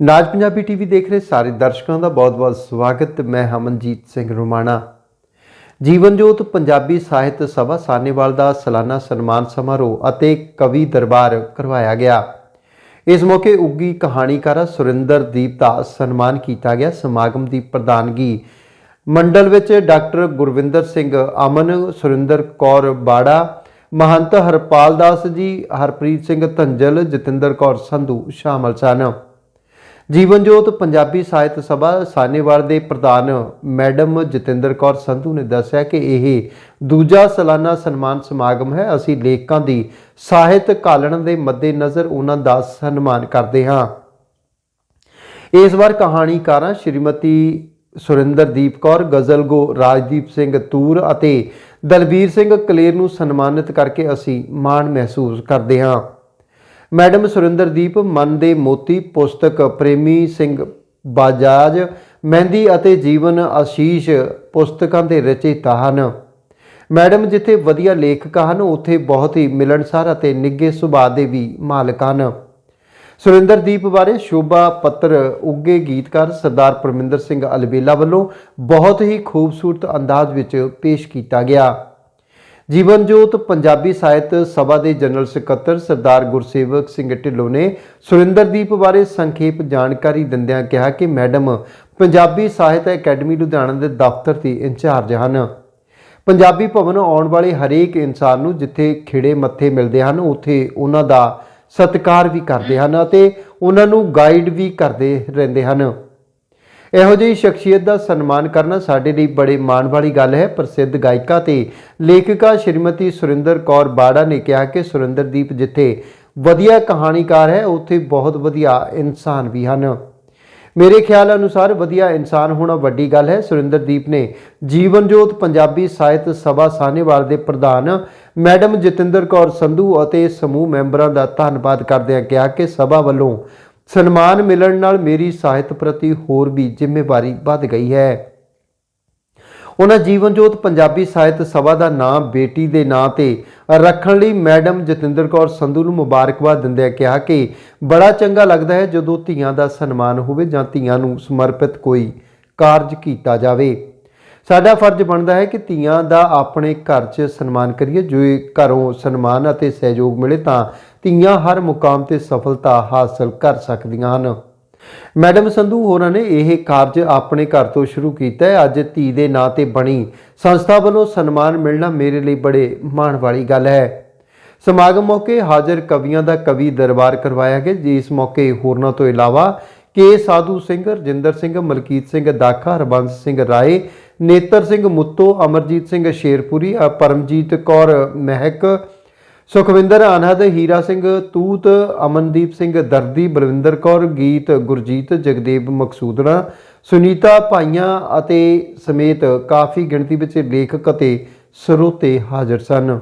ਨਾਜ Punjabi TV ਦੇਖ ਰਹੇ ਸਾਰੇ ਦਰਸ਼ਕਾਂ ਦਾ ਬਹੁਤ-ਬਹੁਤ ਸਵਾਗਤ। ਮੈਂ ਹਮਨਜੀਤ ਸਿੰਘ ਰੋਮਾਣਾ। ਜੀਵਨ ਜੋਤ ਪੰਜਾਬੀ ਸਾਹਿਤ ਸਭਾ ਸਾਨੇਵਾਲ ਦਾ ਸਾਲਾਨਾ ਸਨਮਾਨ ਸਮਾਰੋਹ ਅਤੇ ਕਵੀ ਦਰਬਾਰ ਕਰਵਾਇਆ ਗਿਆ। ਇਸ ਮੌਕੇ ਉੱਗੀ ਕਹਾਣੀਕਾਰ ਸੁਰਿੰਦਰਦੀਪ ਦਾ ਸਨਮਾਨ ਕੀਤਾ ਗਿਆ। ਸਮਾਗਮ ਦੀ ਪ੍ਰਧਾਨਗੀ ਮੰਡਲ ਵਿੱਚ ਡਾਕਟਰ ਗੁਰਵਿੰਦਰ ਸਿੰਘ, ਅਮਨ, ਸੁਰਿੰਦਰ ਕੌਰ ਬਾੜਾ, ਮਹੰਤ ਹਰਪਾਲ ਦਾਸ ਜੀ, ਹਰਪ੍ਰੀਤ ਸਿੰਘ ਧੰਜਲ, ਜਤਿੰਦਰ ਕੌਰ ਸੰਧੂ ਸ਼ਾਮਲ ਸਨ। ਜੀਵਨ ਜੋਤ ਪੰਜਾਬੀ ਸਾਹਿਤ ਸਭਾ ਸਾਨੇਵਾਲ ਦੇ ਪ੍ਰਧਾਨ ਮੈਡਮ ਜਤਿੰਦਰ ਕੌਰ ਸੰਧੂ ਨੇ ਦੱਸਿਆ ਕਿ ਇਹ ਦੂਜਾ ਸਾਲਾਨਾ ਸਨਮਾਨ ਸਮਾਗਮ ਹੈ। ਅਸੀਂ ਲੇਖਕਾਂ ਦੀ ਸਾਹਿਤ ਕਾਲਣ ਦੇ ਮੱਦੇਨਜ਼ਰ ਉਹਨਾਂ ਦਾ ਸਨਮਾਨ ਕਰਦੇ ਹਾਂ। ਇਸ ਵਾਰ ਕਹਾਣੀਕਾਰਾਂ ਸ਼੍ਰੀਮਤੀ ਸੁਰਿੰਦਰਦੀਪ ਕੌਰ ਗਜ਼ਲਗੋ ਰਾਜਦੀਪ ਸਿੰਘ ਤੂਰ ਅਤੇ ਦਲਬੀਰ ਸਿੰਘ ਕਲੇਰ ਨੂੰ ਸਨਮਾਨਿਤ ਕਰਕੇ ਅਸੀਂ ਮਾਣ ਮਹਿਸੂਸ ਕਰਦੇ ਹਾਂ। ਮੈਡਮ ਸੁਰਿੰਦਰਦੀਪ ਮਨ ਦੇ ਮੋਤੀ, ਪੁਸਤਕ ਪ੍ਰੇਮੀ ਸਿੰਘ ਬਾਜਾਜ, ਮਹਿੰਦੀ ਅਤੇ ਜੀਵਨ ਆਸ਼ੀਸ਼ ਪੁਸਤਕਾਂ ਦੇ ਰਚੇਤਾ ਹਨ। ਮੈਡਮ ਜਿੱਥੇ ਵਧੀਆ ਲੇਖਕ ਹਨ, ਉੱਥੇ ਬਹੁਤ ਹੀ ਮਿਲਣਸਾਰ ਅਤੇ ਨਿੱਘੇ ਸੁਭਾਅ ਦੇ ਵੀ ਮਾਲਕ ਹਨ। ਸੁਰਿੰਦਰਦੀਪ ਬਾਰੇ ਸ਼ੋਭਾ ਪੱਤਰ ਉੱਗੇ ਗੀਤਕਾਰ ਸਰਦਾਰ ਪਰਮਿੰਦਰ ਸਿੰਘ ਅਲਬੇਲਾ ਵੱਲੋਂ ਬਹੁਤ ਹੀ ਖੂਬਸੂਰਤ ਅੰਦਾਜ਼ ਵਿੱਚ ਪੇਸ਼ ਕੀਤਾ ਗਿਆ। ਜੀਵਨ ਜੋਤ ਪੰਜਾਬੀ ਸਾਹਿਤ ਸਭਾ ਦੇ ਜਨਰਲ ਸਕੱਤਰ ਸਰਦਾਰ ਗੁਰਸੇਵਕ ਸਿੰਘ ਢਿੱਲੋਂ ਨੇ ਸੁਰਿੰਦਰਦੀਪ ਬਾਰੇ ਸੰਖੇਪ ਜਾਣਕਾਰੀ ਦਿੰਦਿਆਂ ਕਿਹਾ ਕਿ ਮੈਡਮ, ਪੰਜਾਬੀ ਸਾਹਿਤ ਅਕੈਡਮੀ ਲੁਧਿਆਣਾ ਦੇ ਦਫ਼ਤਰ ਦੀ ਇੰਚਾਰਜ ਹਨ। ਪੰਜਾਬੀ ਭਵਨ ਆਉਣ ਵਾਲੇ ਹਰੇਕ ਇਨਸਾਨ ਨੂੰ ਜਿੱਥੇ ਖਿੜੇ ਮੱਥੇ ਮਿਲਦੇ ਹਨ, ਉੱਥੇ ਉਹਨਾਂ ਦਾ ਸਤਿਕਾਰ ਵੀ ਕਰਦੇ ਹਨ ਅਤੇ ਉਹਨਾਂ ਨੂੰ ਗਾਈਡ ਵੀ ਕਰਦੇ ਰਹਿੰਦੇ ਹਨ। ਇਹੋ ਜਿਹੀ ਸ਼ਖਸੀਅਤ ਦਾ ਸਨਮਾਨ ਕਰਨਾ ਸਾਡੇ ਲਈ ਬੜੇ ਮਾਣ ਵਾਲੀ ਗੱਲ ਹੈ। ਪ੍ਰਸਿੱਧ ਗਾਇਕਾ ਤੇ ਲੇਖਿਕਾ ਸ਼੍ਰੀਮਤੀ ਸੁਰਿੰਦਰ ਕੌਰ ਬਾੜਾ ਨੇ ਕਿਹਾ ਕਿ ਸੁਰਿੰਦਰਦੀਪ ਜਿੱਥੇ ਵਧੀਆ ਕਹਾਣੀਕਾਰ ਹੈ, ਉੱਥੇ ਬਹੁਤ ਵਧੀਆ ਇਨਸਾਨ ਵੀ ਹਨ। ਮੇਰੇ ਖਿਆਲ ਅਨੁਸਾਰ ਵਧੀਆ ਇਨਸਾਨ ਹੋਣਾ ਵੱਡੀ ਗੱਲ ਹੈ। ਸੁਰਿੰਦਰਦੀਪ ਨੇ ਜੀਵਨ ਜੋਤ ਪੰਜਾਬੀ ਸਾਹਿਤ ਸਭਾ ਸਾਹਨੇਵਾਲ ਦੇ ਪ੍ਰਧਾਨ, ਮੈਡਮ ਜਤਿੰਦਰ ਕੌਰ ਸੰਧੂ ਅਤੇ ਸਮੂਹ ਮੈਂਬਰਾਂ ਦਾ ਧੰਨਵਾਦ ਕਰਦਿਆਂ ਕਿਹਾ ਕਿ ਸਭਾ ਵੱਲੋਂ ਸਨਮਾਨ ਮਿਲਣ ਨਾਲ ਮੇਰੀ ਸਾਹਿਤ ਪ੍ਰਤੀ ਹੋਰ ਵੀ ਜ਼ਿੰਮੇਵਾਰੀ ਵੱਧ ਗਈ ਹੈ। ਉਹਨਾਂ ਜੀਵਨ ਜੋਤ ਪੰਜਾਬੀ ਸਾਹਿਤ ਸਭਾ ਦਾ ਨਾਮ, ਬੇਟੀ ਦੇ ਨਾਂ ਤੇ ਰੱਖਣ ਲਈ ਮੈਡਮ ਜਤਿੰਦਰ ਕੌਰ ਸੰਧੂ ਨੂੰ ਮੁਬਾਰਕਬਾਦ ਦਿੰਦਿਆਂ ਕਿਹਾ ਕਿ ਬੜਾ ਚੰਗਾ ਲੱਗਦਾ ਹੈ ਜਦੋਂ ਧੀਆਂ ਦਾ ਸਨਮਾਨ ਹੋਵੇ ਜਾਂ ਧੀਆਂ ਨੂੰ ਸਮਰਪਿਤ ਕੋਈ ਕਾਰਜ ਕੀਤਾ ਜਾਵੇ। ਸਾਡਾ ਫਰਜ਼ ਬਣਦਾ ਹੈ ਕਿ ਧੀਆਂ ਦਾ ਆਪਣੇ ਘਰ 'ਚ ਸਨਮਾਨ ਕਰੀਏ। ਜੋ ਘਰੋਂ ਸਨਮਾਨ ਅਤੇ ਸਹਿਯੋਗ ਮਿਲੇ ਤਾਂ ਧੀਆਂ ਹਰ ਮੁਕਾਮ ਤੇ ਸਫਲਤਾ ਹਾਸਲ ਕਰ ਸਕਦੀਆਂ ਹਨ। ਮੈਡਮ ਸੰਧੂ ਹੋਰਾਂ ਨੇ ਇਹ ਕਾਰਜ ਆਪਣੇ ਘਰ ਤੋਂ ਸ਼ੁਰੂ ਕੀਤਾ ਹੈ। ਅੱਜ ਧੀ ਦੇ ਨਾਂ ਤੇ ਬਣੀ ਸੰਸਥਾ ਵੱਲੋਂ ਸਨਮਾਨ ਮਿਲਣਾ ਮੇਰੇ ਲਈ ਬੜੇ ਮਾਣ ਵਾਲੀ ਗੱਲ ਹੈ। ਸਮਾਗਮ ਮੌਕੇ ਹਾਜ਼ਰ ਕਵੀਆਂ ਦਾ ਕਵੀ ਦਰਬਾਰ ਕਰਵਾਇਆ ਗਿਆ, ਜਿਸ ਮੌਕੇ ਹੋਰਨਾਂ ਤੋਂ ਇਲਾਵਾ ਕੇ ਸਾਧੂ ਸਿੰਘ, ਰਜਿੰਦਰ ਸਿੰਘ, ਮਲਕੀਤ ਸਿੰਘ, ਦਾਖਾ, ਹਰਬੰਸ ਸਿੰਘ ਰਾਏ ਨੇਤਰ ਸਿੰਘ ਮੁੱਤੋ, ਅਮਰਜੀਤ ਸਿੰਘ ਸ਼ੇਰਪੁਰੀ ਪਰਮਜੀਤ ਕੌਰ ਮਹਿਕ, ਸੁਖਵਿੰਦਰ ਆਨੰਦ ਹੀਰਾ ਸਿੰਘ ਤੂਤ, ਅਮਨਦੀਪ ਸਿੰਘ ਦਰਦੀ, ਬਲਵਿੰਦਰ ਕੌਰ, ਗੀਤ ਗੁਰਜੀਤ, ਜਗਦੇਵ ਮਕਸੂਦਣਾ, ਸੁਨੀਤਾ ਭਾਈਆਂ ਅਤੇ ਸਮੇਤ ਕਾਫੀ ਗਿਣਤੀ ਵਿੱਚ ਲੇਖਕ ਅਤੇ ਸਰੋਤੇ ਹਾਜ਼ਰ ਸਨ।